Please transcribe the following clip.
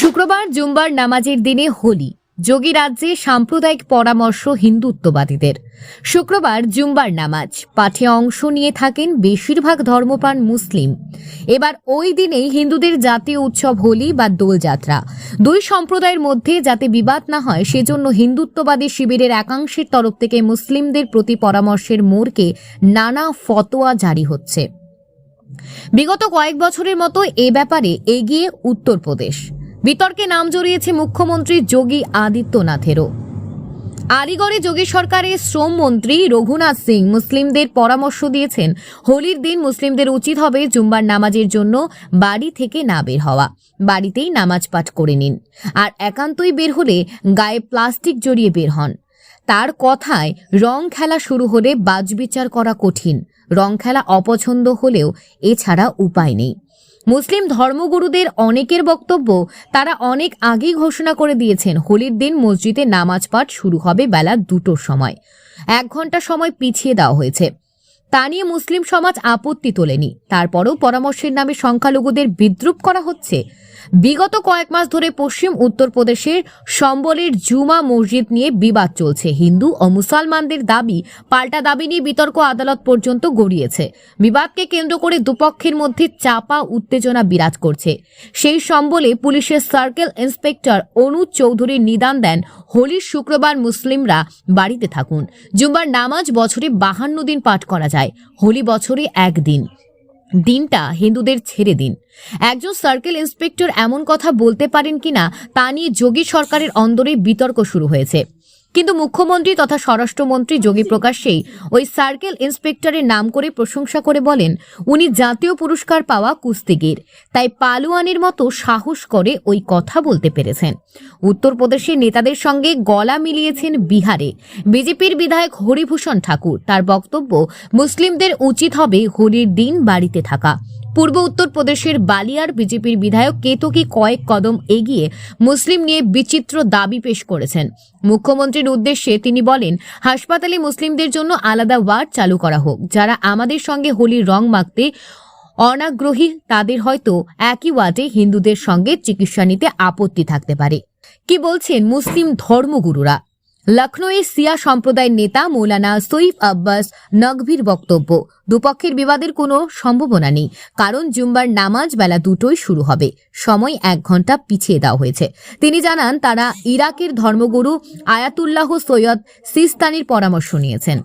শুক্রবার জুম্বার নামাজের দিনে হোলি। যোগী রাজ্যে সাম্প্রদায়িক পরামর্শ হিন্দুত্ববাদীদের। শুক্রবার জুম্বার নামাজ। পাঠে অংশ নিয়ে থাকেন বেশিরভাগ ধর্মপ্রাণ মুসলিম। এবার ওই দিনেই হিন্দুদের জাতীয় উৎসব হোলি বা দোলযাত্রা। দুই সম্প্রদায়ের মধ্যে যাতে বিবাদ না হয়, সেজন্য হিন্দুত্ববাদী শিবিরের একাংশের তরফ থেকে মুসলিমদের প্রতি পরামর্শের মোড়কে নানা ফতোয়া জারি হচ্ছে। বিগত কয়েক বছরের মতো এ ব্যাপারে এগিয়ে উত্তরপ্রদেশ। বিতর্কে নাম জড়িয়েছে মুখ্যমন্ত্রী যোগী আদিত্যনাথেরও। আলিগড়ে যোগী সরকারের শ্রম মন্ত্রী রঘুনাথ সিং মুসলিমদের পরামর্শ দিয়েছেন, হোলির দিন মুসলিমদের উচিত হবে জুম্বার নামাজের জন্য বাড়ি থেকে না বের হওয়া, বাড়িতেই নামাজ পাঠ করে নিন, আর একান্তই বের হলে গায়ে প্লাস্টিক জড়িয়ে বের হন। তার কথায়, রং খেলা শুরু হলে বাজবিচার করা কঠিন, রং খেলা অপছন্দ হলেও এছাড়া উপায় নেই। মুসলিম ধর্মগুরুদের অনেকের বক্তব্য তারা অনেক আগেই ঘোষণা করে দিয়েছেন। হোলির দিন মসজিদে নামাজ পাঠ শুরু হবে বেলা দুটোর সময়। এক ঘণ্টা সময় পিছিয়ে দেওয়া হয়েছে। তা নিয়ে মুসলিম সমাজ আপত্তি তোলেনি। তারপরেও পরামর্শের নামে সংখ্যালঘুদের বিদ্রুপ করা হচ্ছে। বিগত কয়েক মাস ধরে পশ্চিম উত্তরপ্রদেশের সম্বলের জুমা মসজিদ নিয়ে বিবাদ চলছে। হিন্দু ও মুসলমানদের দাবি, পাল্টা দাবি নিয়ে বিতর্ক আদালত পর্যন্ত গড়িয়েছে। বিবাদকে কেন্দ্র করে দুপক্ষের মধ্যে চাপা উত্তেজনা বিরাজ করছে। সেই সম্বলে পুলিশের সার্কেল ইন্সপেক্টর অনুজ চৌধুরীর নিদান দেন হোলির শুক্রবার মুসলিমরা বাড়িতে থাকুন। জুম্বার নামাজ বছরে বাহান্ন দিন পাঠ করা যায়। হোলি বছরে একদিন। দিনটা হিন্দুদের ছেড়ে দিন। একজন সার্কেল ইন্সপেক্টর এমন কথা বলতে পারেন কিনা তা নিয়ে যোগী সরকারের অন্দরে বিতর্ক শুরু হয়েছে। কিন্তু মুখ্যমন্ত্রী তথা স্বরাষ্ট্রমন্ত্রী যোগী প্রকাশ্যেই ওই সার্কেল ইন্সপেক্টরের নাম করে প্রশংসা করে বলেন, উনি জাতীয় পুরস্কার পাওয়া কুস্তিগির। তাই পালোয়ানের মতো সাহস করে ওই কথা বলতে পেরেছেন। উত্তরপ্রদেশের নেতাদের সঙ্গে গলা মিলিয়েছেন বিহারে। বিজেপির বিধায়ক হরিভূষণ ঠাকুর। তার বক্তব্য, মুসলিমদের উচিত হবে হোলির দিন বাড়িতে থাকা। পূর্ব উত্তরপ্রদেশের বালিয়ার বিজেপির বিধায়ক কেতকি কয়েক কদম এগিয়ে মুসলিম নিয়ে বিচিত্র দাবি পেশ করেছেন। মুখ্যমন্ত্রীর উদ্দেশ্যে তিনি বলেন, হাসপাতালে মুসলিমদের জন্য আলাদা ওয়ার্ড চালু করা হোক। যারা আমাদের সঙ্গে হোলির রং মাখতে অনাগ্রহী, তাদের হয়তো একই ওয়ার্ডে হিন্দুদের সঙ্গে চিকিৎসা নিতে আপত্তি থাকতে পারে। কি বলছেন মুসলিম ধর্মগুরুরা? লখনৌয়ে সিয়া সম্প্রদায়ের নেতা মৌলানা সৈফ আব্বাস নকভির বক্তব্য। দুপক্ষের বিবাদের কোনো সম্ভাবনা নেই, কারণ জুম্বার নামাজ বেলা দুটোই শুরু হবে। সময় এক ঘণ্টা পিছিয়ে দেওয়া হয়েছে। তিনি জানান, তারা ইরাকের ধর্মগুরু আয়াতুল্লাহ সৈয়দ সিস্তানির পরামর্শ নিয়েছেন।